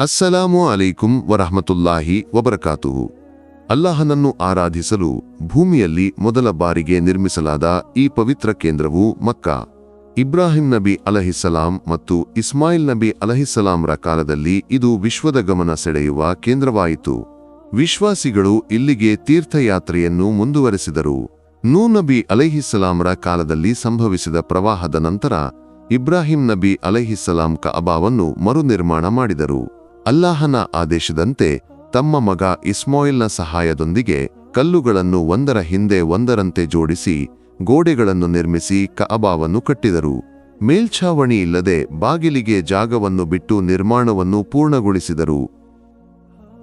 ಅಸ್ಸಲಾಮು ಅಲೈಕುಂ ವರಹಮತುಲ್ಲಾಹಿ ವಬರಕಾತುಹು. ಅಲ್ಲಾಹನನ್ನು ಆರಾಧಿಸಲು ಭೂಮಿಯಲ್ಲಿ ಮೊದಲ ಬಾರಿಗೆ ನಿರ್ಮಿಸಲಾದ ಈ ಪವಿತ್ರ ಕೇಂದ್ರವು ಮಕ್ಕಾ. ಇಬ್ರಾಹಿಂ ನಬಿ ಅಲಹಿಸಲಾಂ ಮತ್ತು ಇಸ್ಮಾಯಿಲ್ ನಬಿ ಅಲಹಿಸಲಾಂರ ಕಾಲದಲ್ಲಿ ಇದು ವಿಶ್ವದ ಗಮನ ಸೆಳೆಯುವ ಕೇಂದ್ರವಾಯಿತು. ವಿಶ್ವಾಸಿಗಳು ಇಲ್ಲಿಗೆ ತೀರ್ಥಯಾತ್ರೆಯನ್ನು ಮುಂದುವರೆಸಿದರು. ನೂ ನಬಿ ಅಲಹಿಸಲಾಂರ ಕಾಲದಲ್ಲಿ ಸಂಭವಿಸಿದ ಪ್ರವಾಹದ ನಂತರ ಇಬ್ರಾಹಿಂ ನಬಿ ಅಲೈಹಿಸ್ಸಲಾಂ ಕಅಬಾವನ್ನು ಮರುನಿರ್ಮಾಣ ಮಾಡಿದರು. ಅಲ್ಲಾಹನ ಆದೇಶದಂತೆ ತಮ್ಮ ಮಗ ಇಸ್ಮಾಯಿಲ್ನ ಸಹಾಯದೊಂದಿಗೆ ಕಲ್ಲುಗಳನ್ನು ಒಂದರ ಹಿಂದೆ ಒಂದರಂತೆ ಜೋಡಿಸಿ ಗೋಡೆಗಳನ್ನು ನಿರ್ಮಿಸಿ ಕಅಬಾವನ್ನು ಕಟ್ಟಿದರು. ಮೇಲ್ಛಾವಣಿ ಇಲ್ಲದೆ ಬಾಗಿಲಿಗೆ ಜಾಗವನ್ನು ಬಿಟ್ಟು ನಿರ್ಮಾಣವನ್ನು ಪೂರ್ಣಗೊಳಿಸಿದರು.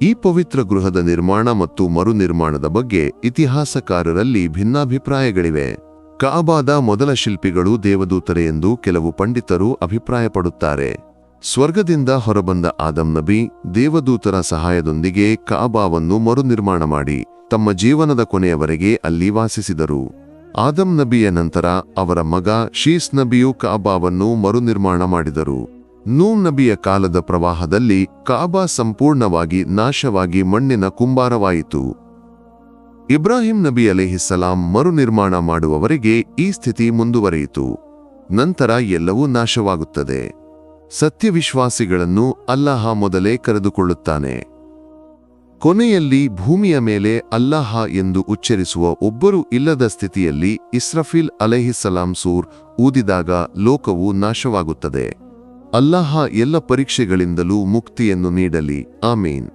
ಈ ಪವಿತ್ರ ಗೃಹದ ನಿರ್ಮಾಣ ಮತ್ತು ಮರುನಿರ್ಮಾಣದ ಬಗ್ಗೆ ಇತಿಹಾಸಕಾರರಲ್ಲಿ ಭಿನ್ನಾಭಿಪ್ರಾಯಗಳಿವೆ. ಕಾಬಾದ ಮೊದಲ ಶಿಲ್ಪಿಗಳು ದೇವದೂತರೆ ಎಂದು ಕೆಲವು ಪಂಡಿತರು ಅಭಿಪ್ರಾಯಪಡುತ್ತಾರೆ. ಸ್ವರ್ಗದಿಂದ ಹೊರಬಂದ ಆದಂ ನಬಿ ದೇವದೂತರ ಸಹಾಯದೊಂದಿಗೆ ಕಾಬಾವನ್ನು ಮರುನಿರ್ಮಾಣ ಮಾಡಿ ತಮ್ಮ ಜೀವನದ ಕೊನೆಯವರೆಗೆ ಅಲ್ಲಿ ವಾಸಿಸಿದರು. ಆದಂ ನಬಿಯ ನಂತರ ಅವರ ಮಗ ಶೀಸ್ ನಬಿಯು ಕಾಬಾವನ್ನು ಮರುನಿರ್ಮಾಣ ಮಾಡಿದರು. ನೂನ್ ನಬಿಯ ಕಾಲದ ಪ್ರವಾಹದಲ್ಲಿ ಕಾಬಾ ಸಂಪೂರ್ಣವಾಗಿ ನಾಶವಾಗಿ ಮಣ್ಣಿನ ಕುಂಬಾರವಾಯಿತು. ಇಬ್ರಾಹಿಂ ನಬಿ ಅಲೆಹಿಸ್ಸಲಾಂ ಮರುನಿರ್ಮಾಣ ಮಾಡುವವರೆಗೆ ಈ ಸ್ಥಿತಿ ಮುಂದುವರಿಯಿತು. ನಂತರ ಎಲ್ಲವೂ ನಾಶವಾಗುತ್ತದೆ. ಸತ್ಯವಿಶ್ವಾಸಿಗಳನ್ನು ಅಲ್ಲಾಹ ಮೊದಲೇ ಕರೆದುಕೊಳ್ಳುತ್ತಾನೆ. ಕೊನೆಯಲ್ಲಿ ಭೂಮಿಯ ಮೇಲೆ ಅಲ್ಲಾಹ ಎಂದು ಉಚ್ಚರಿಸುವ ಒಬ್ಬರು ಇಲ್ಲದ ಸ್ಥಿತಿಯಲ್ಲಿ ಇಸ್ರಫೀಲ್ ಅಲೆಹಿಸಲಾಂ ಸೂರ್ ಊದಿದಾಗ ಲೋಕವು ನಾಶವಾಗುತ್ತದೆ. ಅಲ್ಲಾಹ ಎಲ್ಲ ಪರೀಕ್ಷೆಗಳಿಂದಲೂ ಮುಕ್ತಿಯನ್ನು ನೀಡಲಿ. ಆಮೀನ್.